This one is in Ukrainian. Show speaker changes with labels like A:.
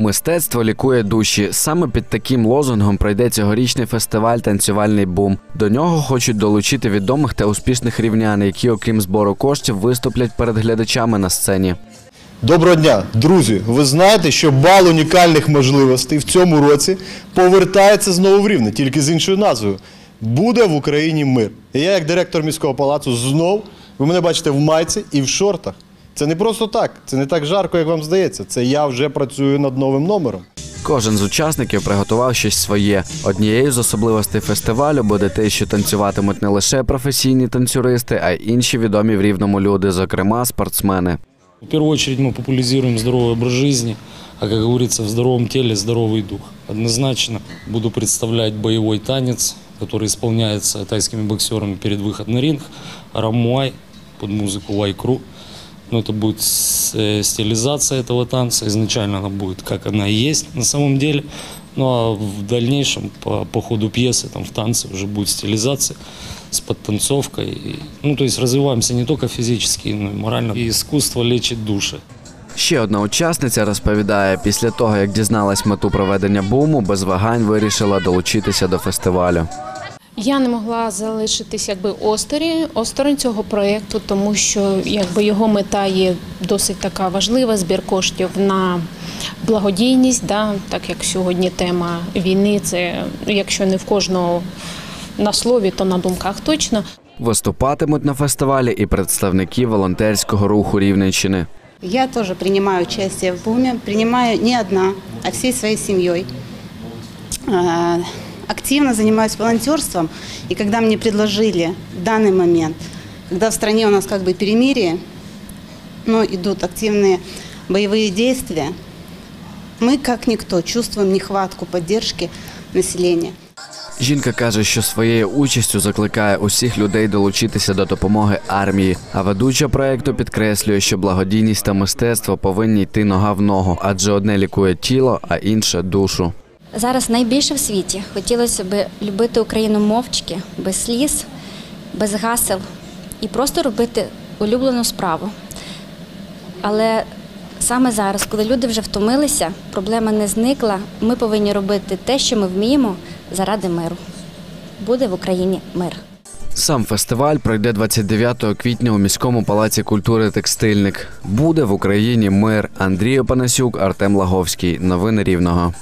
A: Мистецтво лікує душі. Саме під таким лозунгом пройде цьогорічний фестиваль Танцювальний бум. До нього хочуть долучити відомих та успішних рівнян, які, окрім збору коштів, виступлять перед глядачами на сцені.
B: Доброго дня, друзі! Ви знаєте, що бал унікальних можливостей в цьому році повертається знову в рівне, тільки з іншою назвою. Буде в Україні мир. І я, як директор міського палацу, знов ви мене бачите в майці і в шортах. Це не просто так, це не так жарко, як вам здається. Це я вже працюю над новим номером.
A: Кожен з учасників приготував щось своє. Однією з особливостей фестивалю буде те, що танцюватимуть не лише професійні танцюристи, а й інші відомі в рівному люди, зокрема спортсмени.
C: В первую очередь мы популяризируем здоровый образ жизни, а как говорится, в здоровом теле здоровый дух. Однозначно буду представлять боевой танец, который исполняется тайскими боксерами перед выходом на ринг, рамуай под музыку лайкру. Но это будет с- э, стилизация этого танца. Изначально она будет, как она и есть на самом деле. Ну а в дальнейшем, по, по ходу пьесы, там в танце уже будет стилизация с подтанцовкой. И, ну, то есть развиваемся не только физически, но и морально. И искусство лечит души.
A: Ще одна учасниця розповідає, після того як дізналась мету проведення буму, без вагань вирішила долучитися до фестивалю.
D: Я не могла залишитись якби осторонь, осторонь цього проєкту, тому що якби його мета є досить така важлива збір коштів на благодійність. Да? Так як сьогодні тема війни, це якщо не в кожного на слові, то на думках точно.
A: Виступатимуть на фестивалі і представники волонтерського руху Рівненщини.
E: Я тоже принимаю участие в БУМе, принимаю не одна, а всей своей семьей Э, Активно занимаюсь волонтерством, и когда мне предложили в данный момент, когда в стране у нас как бы перемирие, но идут активные боевые действия, мы как никто чувствуем нехватку поддержки населения.
A: Жінка каже, що своєю участю закликає усіх людей долучитися до допомоги армії. А ведуча проекту підкреслює, що благодійність та мистецтво повинні йти нога в ногу, адже одне лікує тіло, а інше душу.
F: Зараз найбільше в світі хотілося б любити Україну мовчки, без сліз, без гасел і просто робити улюблену справу. Але саме зараз, коли люди вже втомилися, проблема не зникла, ми повинні робити те, що ми вміємо, заради миру. Буде в Україні мир.
A: Сам фестиваль пройде 29 квітня у міському палаці культури Текстильник. Буде в Україні мир. Андрій Опанасюк, Артем Лаговський. Новини Рівного.